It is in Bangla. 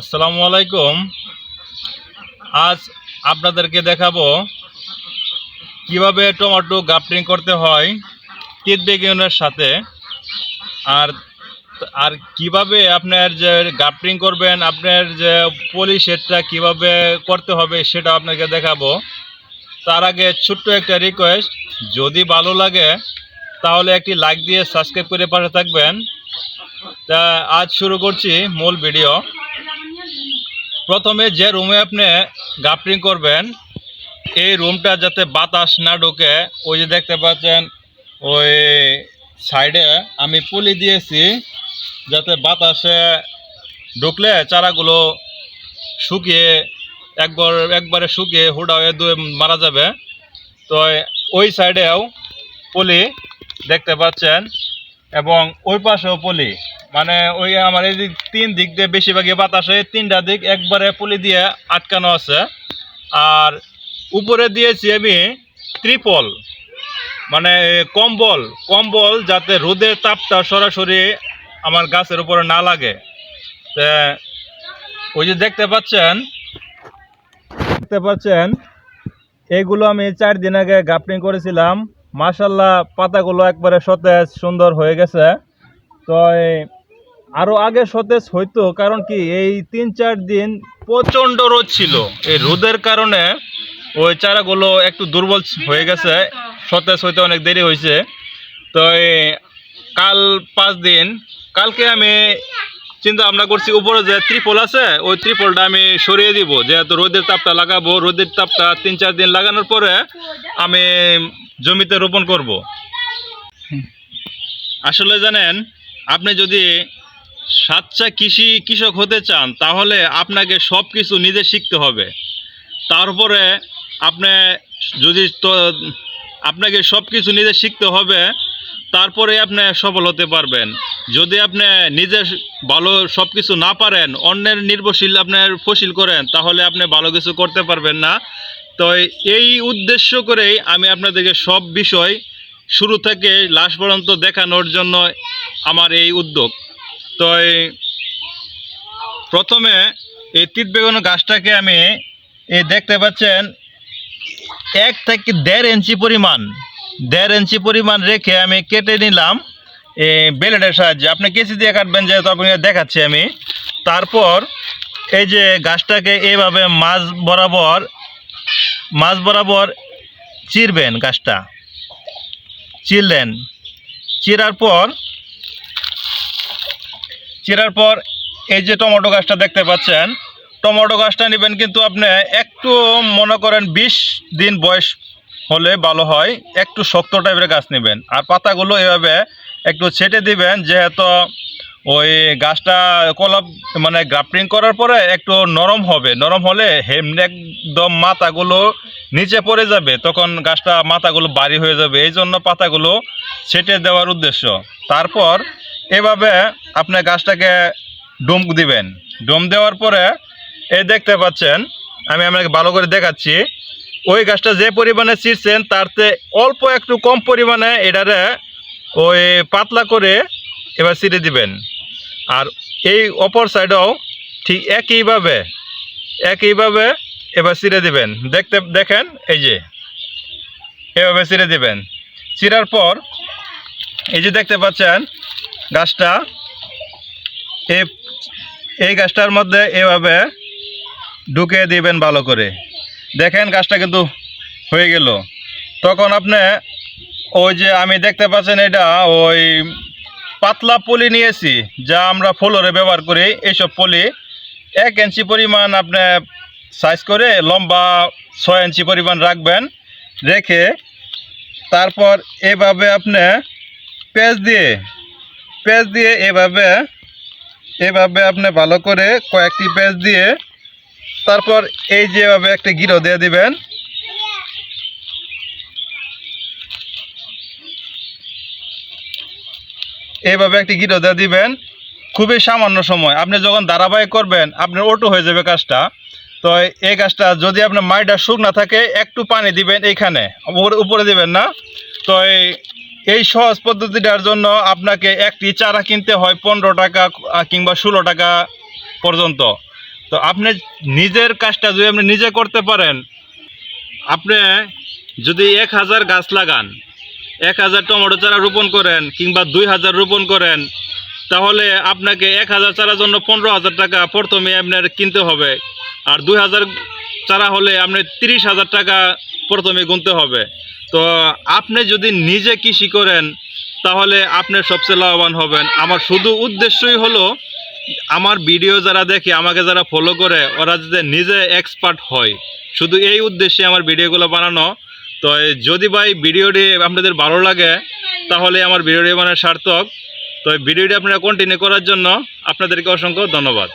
আসসালামু আলাইকুম। আজ আপনাদেরকে দেখাবো কীভাবে টমেটো গাপটিং করতে হয় তিত বেগুনের সাথে, আর আর কীভাবে আপনার যে গাপটিং করবেন, আপনার যে পলি সেটটা কীভাবে করতে হবে সেটা আপনাকে দেখাবো। তার আগে ছোট্ট একটা রিকোয়েস্ট যদি ভালো লাগে, তাহলে একটি লাইক দিয়ে সাবস্ক্রাইব করে পাশে থাকবেন। তা আজ শুরু করছি মূল ভিডিও প্রথমে যে রুমে আপনি গাপটিং করবেন, এই রুমটা যাতে বাতাস না ঢোকে, ওই যে দেখতে পাচ্ছেন, ওই সাইডে আমি পুলি দিয়েছি, যাতে বাতাসে ঢুকলে চারাগুলো শুকিয়ে, একবার, একবারে শুকিয়ে হুডা হয়ে দুয়ে মারা যাবে। তো ওই সাইডেও পলি দেখতে পাচ্ছেন, এবং ওই পাশেও পলি। মানে ওই আমার এই দিক তিন দিক দিয়ে বেশিরভাগই বাতাসে তিনটা দিক একবারে পুলি দিয়ে আটকানো আছে। আর উপরে দিয়েছি আমি ত্রিপল মানে কম্বল কম্বল যাতে রোদের তাপটা সরাসরি আমার গাছের উপরে না লাগে। ওই যে দেখতে পাচ্ছেন দেখতে পাচ্ছেন এইগুলো আমি চার দিন আগে গাপটিং করেছিলাম। মাশাল্লাহ পাতাগুলো একবারে সতেজ সুন্দর হয়ে গেছে। তো এই আরও আগে সতেজ হইতো, কারণ কি এই তিন চার দিন প্রচণ্ড রোদ ছিল। এই রোদের কারণে ওই চারাগুলো একটু দুর্বল হয়ে গেছে, সতেজ হইতে অনেক দেরি হয়েছে তো কাল পাঁচ দিন, কালকে আমি চিন্তা ভাবনা করছি, উপরে যে ত্রিপল আছে, ওই ত্রিপলটা আমি সরিয়ে দিব, যেহেতু রোদের তাপটা লাগাবো, রোদের তাপটা তিন চার দিন লাগানোর পরে আমি জমিতে রোপণ করব। আসলে জানেন, আপনি যদি সাচ্চা কৃষি কৃষক হতে চান, তাহলে আপনাকে সব কিছু নিজে শিখতে হবে। তারপরে আপনি যদি তো, আপনাকে সব কিছু নিজে শিখতে হবে, তারপরে আপনি সফল হতে পারবেন। যদি আপনি নিজে ভালো সব কিছু না পারেন, অন্যের নির্ভরশীল আপনার ফসিল করেন, তাহলে আপনি ভালো কিছু করতে পারবেন না। তো এই উদ্দেশ্য করেই আমি আপনাদেরকে সব বিষয় শুরু থেকে লাস্ট পর্যন্ত দেখানোর জন্য আমার এই উদ্যোগ। তো এই প্রথমে এই তিত বেগুন গাছটাকে আমি এই দেখতে পাচ্ছেন, এক থেকে দেড় ইঞ্চি পরিমাণ, দেড় ইঞ্চি পরিমাণ রেখে আমি কেটে নিলাম এই বেলেটের সাহায্যে। আপনি কেসি দিয়ে কাটবেন যেহেতু আপনি দেখাচ্ছি আমি। তারপর এই যে গাছটাকে এইভাবে মাছ বরাবর মাছ বরাবর চিরবেন গাছটা, চিরলেন। চিরার পর চিরার পর এই যে টমেটো গাছটা দেখতে পাচ্ছেন, টমেটো গাছটা নেবেন কিন্তু আপনি একটু মনে করেন বিশ দিন বয়স হলে ভালো হয়, একটু শক্ত টাইপের গাছ নেবেন। আর পাতাগুলো এভাবে একটু ছেটে দিবেন, যেহেতু ওই গাছটা কলাপ মানে গ্রাফটিং করার পরে একটু নরম হবে। নরম হলে হেমনে একদম মাথাগুলো নিচে পড়ে যাবে, তখন গাছটা মাথাগুলো বাড়ি হয়ে যাবে। এই জন্য পাতাগুলো ছেটে দেওয়ার উদ্দেশ্য। তারপর এভাবে আপনি গাছটাকে ডুম দিবেন। ডুম দেওয়ার পরে এই দেখতে পাচ্ছেন, আমি আপনাকে ভালো করে দেখাচ্ছি। ওই গাছটা যে পরিমাণে ছিঁড়ছেন, তার অল্প একটু কম পরিমাণে এটারে ওই পাতলা করে এবার ছিঁড়ে দিবেন। আর এই অপর সাইডেও ঠিক একইভাবে একইভাবে এবার ছিঁড়ে দিবেন। দেখতে, দেখেন, এই যে, এভাবে ছিঁড়ে দিবেন। ছিঁড়ার পর এই যে দেখতে পাচ্ছেন গাছটা এই গাছটার মধ্যে এভাবে ঢুকে দিবেন ভালো করে। দেখেন গাছটা কিন্তু হয়ে গেল। তখন আপনি ওই যে আমি দেখতে পাচ্ছেন এটা, ওই পাতলা পলি নিয়েছি, যা আমরা ফ্লোরে ব্যবহার করি। এইসব পলি এক ইঞ্চি পরিমাণ আপনি সাইজ করে লম্বা ছয় ইঞ্চি পরিমাণ রাখবেন, রেখে তারপর এভাবে আপনি পেঁচ দিয়ে পেঁচ দিয়ে এভাবে এভাবে আপনি ভালো করে কয়েকটি পেঁচ দিয়ে তারপর এই যেভাবে একটা গিরো দিয়ে দিবেন। এইভাবে একটি গিরো দিয়ে দিবেন। খুবই সামান্য সময়। আপনি যখন ধারাবাহিক করবেন, আপনার অটো হয়ে যাবে কাজটা। তো এই গাছটা যদি আপনার মাটিটা শুকনা থাকে, একটু পানি দিবেন এইখানে। উপরে দিবেন না। তো এই সহজ পদ্ধতিটার জন্য আপনাকে একটি চারা কিনতে হয় পনেরো টাকা কিংবা ষোলো টাকা পর্যন্ত। তো আপনি নিজের কাজটা যদি আপনি নিজে করতে পারেন, আপনি যদি এক হাজার গাছ লাগান, এক হাজার টমেটো চারা রোপণ করেন, কিংবা দুই হাজার রোপণ করেন, তাহলে আপনাকে এক হাজার চারার জন্য পনেরো হাজার টাকা প্রথমে আপনার কিনতে হবে। আর দুই হাজার চারা হলে আপনি তিরিশ হাজার টাকা প্রথমে গুনতে হবে। তো আপনি যদি নিজে কৃষি করেন, তাহলে আপনি সবচেয়ে লাভবান হবেন। আমার শুধু উদ্দেশ্যই হলো, আমার ভিডিও যারা দেখে, আমাকে যারা ফলো করে, ওরা যাতে নিজে এক্সপার্ট হয়। শুধু এই উদ্দেশ্যে আমার ভিডিওগুলো বানানো। তো যদি ভাই ভিডিওটি আপনাদের ভালো লাগে, তাহলে আমার ভিডিওটি মানে সার্থক। তো ভিডিওটি আপনারা কন্টিনিউ করার জন্য আপনাদেরকে অসংখ্য ধন্যবাদ।